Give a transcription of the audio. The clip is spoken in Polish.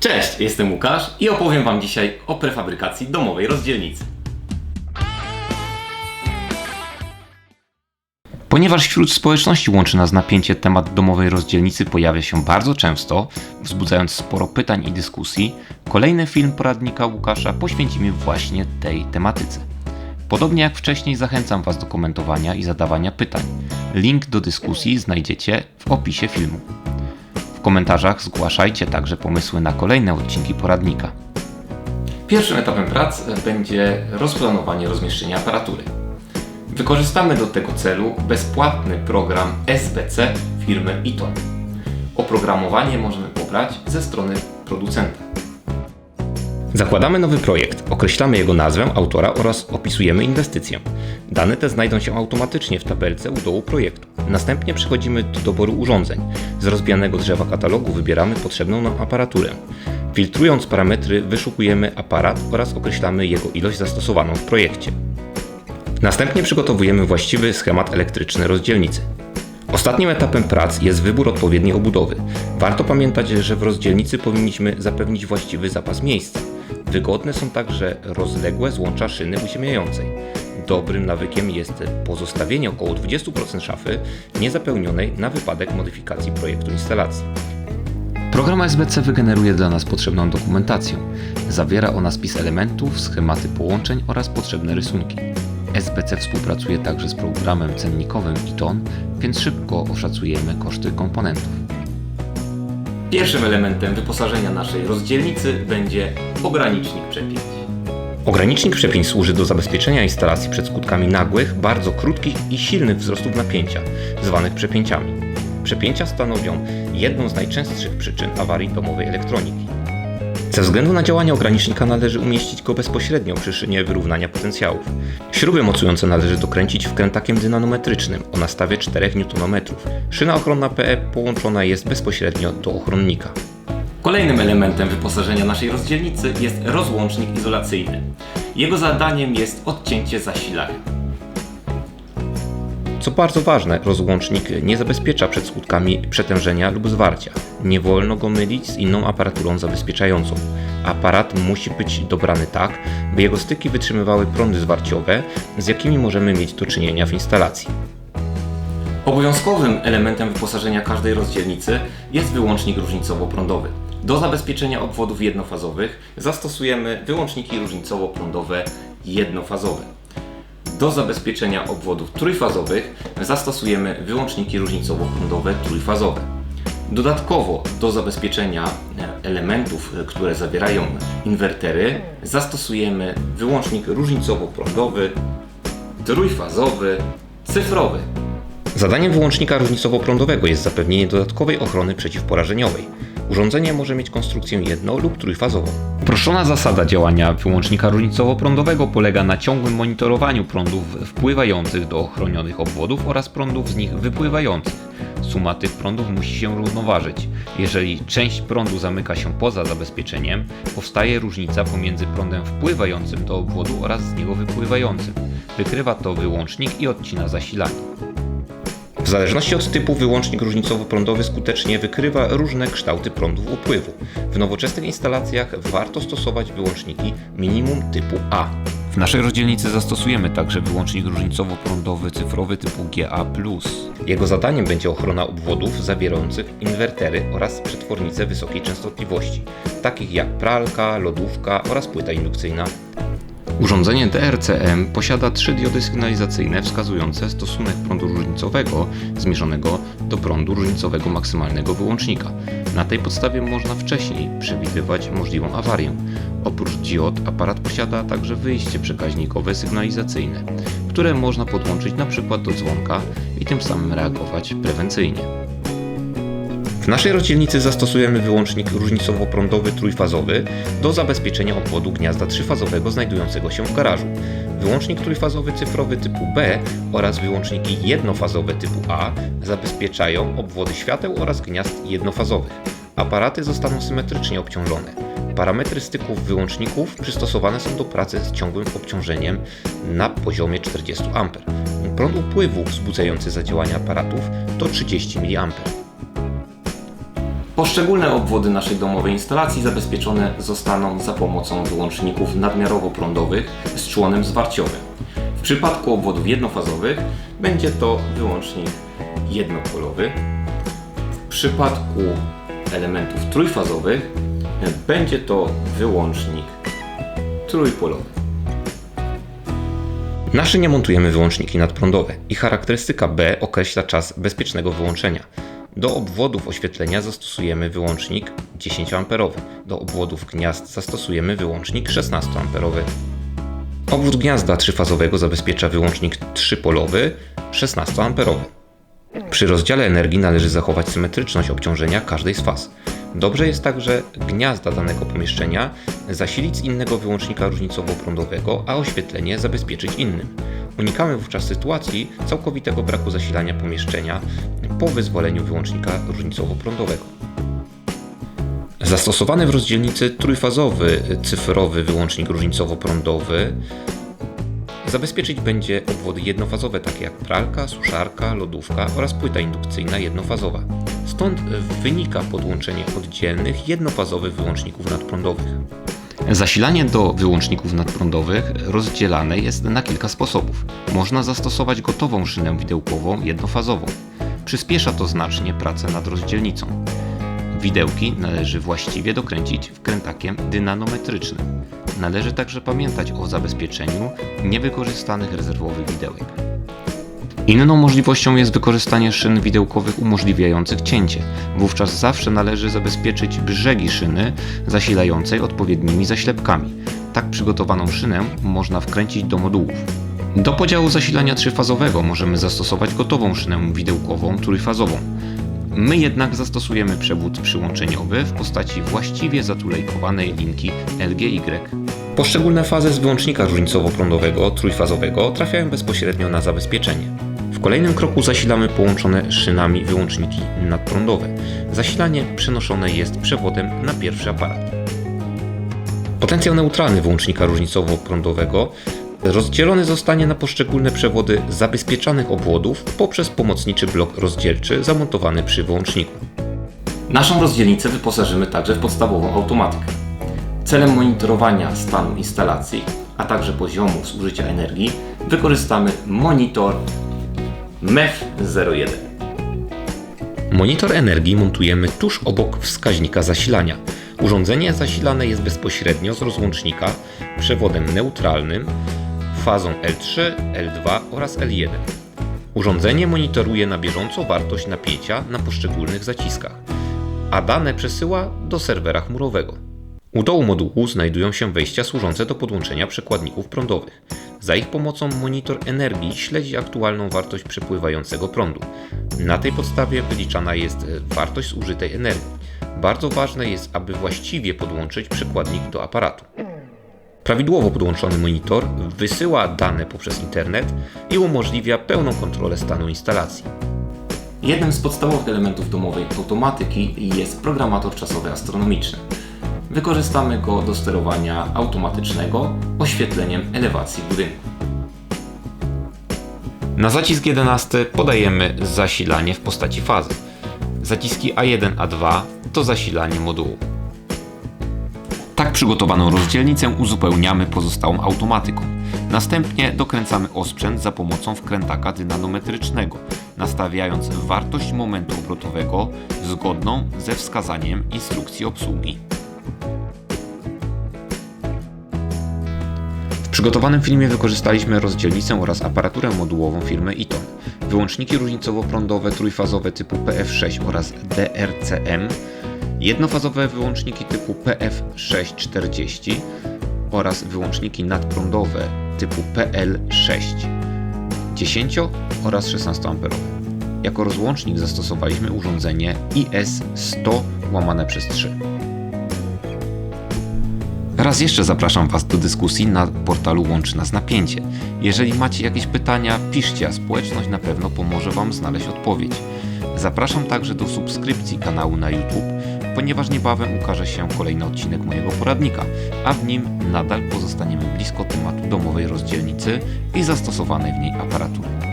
Cześć, jestem Łukasz i opowiem Wam dzisiaj o prefabrykacji domowej rozdzielnicy. Ponieważ wśród społeczności łączy nas napięcie, temat domowej rozdzielnicy pojawia się bardzo często, wzbudzając sporo pytań i dyskusji, kolejny film poradnika Łukasza poświęcimy właśnie tej tematyce. Podobnie jak wcześniej zachęcam Was do komentowania i zadawania pytań. Link do dyskusji znajdziecie w opisie filmu. W komentarzach zgłaszajcie także pomysły na kolejne odcinki poradnika. Pierwszym etapem prac będzie rozplanowanie rozmieszczenia aparatury. Wykorzystamy do tego celu bezpłatny program SBC firmy Iton. Oprogramowanie możemy pobrać ze strony producenta. Zakładamy nowy projekt, określamy jego nazwę, autora oraz opisujemy inwestycję. Dane te znajdą się automatycznie w tabelce u dołu projektu. Następnie przechodzimy do doboru urządzeń. Z rozbijanego drzewa katalogu wybieramy potrzebną nam aparaturę. Filtrując parametry, wyszukujemy aparat oraz określamy jego ilość zastosowaną w projekcie. Następnie przygotowujemy właściwy schemat elektryczny rozdzielnicy. Ostatnim etapem prac jest wybór odpowiedniej obudowy. Warto pamiętać, że w rozdzielnicy powinniśmy zapewnić właściwy zapas miejsca. Wygodne są także rozległe złącza szyny uziemiającej. Dobrym nawykiem jest pozostawienie około 20% szafy niezapełnionej na wypadek modyfikacji projektu instalacji. Program SBC wygeneruje dla nas potrzebną dokumentację. Zawiera ona spis elementów, schematy połączeń oraz potrzebne rysunki. SBC współpracuje także z programem cennikowym ITON, więc szybko oszacujemy koszty komponentów. Pierwszym elementem wyposażenia naszej rozdzielnicy będzie ogranicznik przepięć. Ogranicznik przepięć służy do zabezpieczenia instalacji przed skutkami nagłych, bardzo krótkich i silnych wzrostów napięcia, zwanych przepięciami. Przepięcia stanowią jedną z najczęstszych przyczyn awarii domowej elektroniki. Ze względu na działanie ogranicznika należy umieścić go bezpośrednio przy szynie wyrównania potencjałów. Śruby mocujące należy dokręcić wkrętakiem dynanometrycznym o nastawie 4 Nm. Szyna ochronna PE połączona jest bezpośrednio do ochronnika. Kolejnym elementem wyposażenia naszej rozdzielnicy jest rozłącznik izolacyjny. Jego zadaniem jest odcięcie zasilania. Co bardzo ważne, rozłącznik nie zabezpiecza przed skutkami przetężenia lub zwarcia. Nie wolno go mylić z inną aparaturą zabezpieczającą. Aparat musi być dobrany tak, by jego styki wytrzymywały prądy zwarciowe, z jakimi możemy mieć do czynienia w instalacji. Obowiązkowym elementem wyposażenia każdej rozdzielnicy jest wyłącznik różnicowo-prądowy. Do zabezpieczenia obwodów jednofazowych zastosujemy wyłączniki różnicowo-prądowe jednofazowe. Do zabezpieczenia obwodów trójfazowych zastosujemy wyłączniki różnicowo-prądowe trójfazowe. Dodatkowo do zabezpieczenia elementów, które zawierają inwertery, zastosujemy wyłącznik różnicowo-prądowy trójfazowy cyfrowy. Zadaniem wyłącznika różnicowo-prądowego jest zapewnienie dodatkowej ochrony przeciwporażeniowej. Urządzenie może mieć konstrukcję jedno- lub trójfazową. Uproszczona zasada działania wyłącznika różnicowo-prądowego polega na ciągłym monitorowaniu prądów wpływających do ochronionych obwodów oraz prądów z nich wypływających. Suma tych prądów musi się równoważyć. Jeżeli część prądu zamyka się poza zabezpieczeniem, powstaje różnica pomiędzy prądem wpływającym do obwodu oraz z niego wypływającym. Wykrywa to wyłącznik i odcina zasilanie. W zależności od typu wyłącznik różnicowo-prądowy skutecznie wykrywa różne kształty prądów upływu. W nowoczesnych instalacjach warto stosować wyłączniki minimum typu A. W naszej rozdzielnicy zastosujemy także wyłącznik różnicowo-prądowy cyfrowy typu GA+. Jego zadaniem będzie ochrona obwodów zawierających inwertery oraz przetwornice wysokiej częstotliwości, takich jak pralka, lodówka oraz płyta indukcyjna Urządzenie DRCM posiada trzy diody sygnalizacyjne wskazujące stosunek prądu różnicowego zmierzonego do prądu różnicowego maksymalnego wyłącznika. Na tej podstawie można wcześniej przewidywać możliwą awarię. Oprócz diod aparat posiada także wyjście przekaźnikowe sygnalizacyjne, które można podłączyć np. do dzwonka i tym samym reagować prewencyjnie. W naszej rozdzielnicy zastosujemy wyłącznik różnicowo-prądowy trójfazowy do zabezpieczenia obwodu gniazda trzyfazowego znajdującego się w garażu. Wyłącznik trójfazowy cyfrowy typu B oraz wyłączniki jednofazowe typu A zabezpieczają obwody świateł oraz gniazd jednofazowych. Aparaty zostaną symetrycznie obciążone. Parametry styków wyłączników przystosowane są do pracy z ciągłym obciążeniem na poziomie 40 A. Prąd upływu wzbudzający zadziałanie aparatów to 30 mA. Poszczególne obwody naszej domowej instalacji zabezpieczone zostaną za pomocą wyłączników nadmiarowo-prądowych z członem zwarciowym. W przypadku obwodów jednofazowych będzie to wyłącznik jednopolowy. W przypadku elementów trójfazowych będzie to wyłącznik trójpolowy. Na szynie montujemy wyłączniki nadprądowe. Ich charakterystyka B określa czas bezpiecznego wyłączenia. Do obwodów oświetlenia zastosujemy wyłącznik 10 A. Do obwodów gniazd zastosujemy wyłącznik 16 A. Obwód gniazda trzyfazowego zabezpiecza wyłącznik trzypolowy 16 A. Przy rozdziale energii należy zachować symetryczność obciążenia każdej z faz. Dobrze jest także gniazda danego pomieszczenia zasilić z innego wyłącznika różnicowo-prądowego, a oświetlenie zabezpieczyć innym. Unikamy wówczas sytuacji całkowitego braku zasilania pomieszczenia po wyzwoleniu wyłącznika różnicowo-prądowego. Zastosowany w rozdzielnicy trójfazowy cyfrowy wyłącznik różnicowo-prądowy zabezpieczyć będzie obwody jednofazowe takie jak pralka, suszarka, lodówka oraz płyta indukcyjna jednofazowa. Stąd wynika podłączenie oddzielnych jednofazowych wyłączników nadprądowych. Zasilanie do wyłączników nadprądowych rozdzielane jest na kilka sposobów. Można zastosować gotową szynę widełkową jednofazową. Przyspiesza to znacznie pracę nad rozdzielnicą. Widełki należy właściwie dokręcić wkrętakiem dynanometrycznym. Należy także pamiętać o zabezpieczeniu niewykorzystanych rezerwowych widełek. Inną możliwością jest wykorzystanie szyn widełkowych umożliwiających cięcie. Wówczas zawsze należy zabezpieczyć brzegi szyny zasilającej odpowiednimi zaślepkami. Tak przygotowaną szynę można wkręcić do modułów. Do podziału zasilania trzyfazowego możemy zastosować gotową szynę widełkową trójfazową. My jednak zastosujemy przewód przyłączeniowy w postaci właściwie zatulejkowanej linki LGY. Poszczególne fazy z wyłącznika różnicowo-prądowego trójfazowego trafiają bezpośrednio na zabezpieczenie. W kolejnym kroku zasilamy połączone szynami wyłączniki nadprądowe. Zasilanie przenoszone jest przewodem na pierwszy aparat. Potencjał neutralny wyłącznika różnicowo-prądowego rozdzielony zostanie na poszczególne przewody zabezpieczanych obwodów poprzez pomocniczy blok rozdzielczy zamontowany przy wyłączniku. Naszą rozdzielnicę wyposażymy także w podstawową automatykę. Celem monitorowania stanu instalacji, a także poziomu zużycia energii wykorzystamy monitor MEF01. Monitor energii montujemy tuż obok wskaźnika zasilania. Urządzenie zasilane jest bezpośrednio z rozłącznika przewodem neutralnym fazą L3, L2 oraz L1. Urządzenie monitoruje na bieżąco wartość napięcia na poszczególnych zaciskach, a dane przesyła do serwera chmurowego. U dołu modułu znajdują się wejścia służące do podłączenia przekładników prądowych. Za ich pomocą monitor energii śledzi aktualną wartość przepływającego prądu. Na tej podstawie wyliczana jest wartość zużytej energii. Bardzo ważne jest, aby właściwie podłączyć przekładnik do aparatu. Prawidłowo podłączony monitor wysyła dane poprzez internet i umożliwia pełną kontrolę stanu instalacji. Jednym z podstawowych elementów domowej automatyki jest programator czasowy astronomiczny. Wykorzystamy go do sterowania automatycznego oświetleniem elewacji budynku. Na zacisk 11 podajemy zasilanie w postaci fazy. Zaciski A1, A2 to zasilanie modułu. Tak przygotowaną rozdzielnicę uzupełniamy pozostałą automatyką. Następnie dokręcamy osprzęt za pomocą wkrętaka dynanometrycznego, nastawiając wartość momentu obrotowego zgodną ze wskazaniem instrukcji obsługi. Przygotowanym filmie wykorzystaliśmy rozdzielnicę oraz aparaturę modułową firmy Eaton. Wyłączniki różnicowo-prądowe trójfazowe typu PF6 oraz DRCM jednofazowe wyłączniki typu PF640 oraz wyłączniki nadprądowe typu PL6 10 oraz 16 A. Jako rozłącznik zastosowaliśmy urządzenie IS100 łamane przez 3. Raz jeszcze zapraszam Was do dyskusji na portalu Łączy Nas Napięcie. Jeżeli macie jakieś pytania, piszcie, a społeczność na pewno pomoże Wam znaleźć odpowiedź. Zapraszam także do subskrypcji kanału na YouTube, ponieważ niebawem ukaże się kolejny odcinek mojego poradnika, a w nim nadal pozostaniemy blisko tematu domowej rozdzielnicy i zastosowanej w niej aparatury.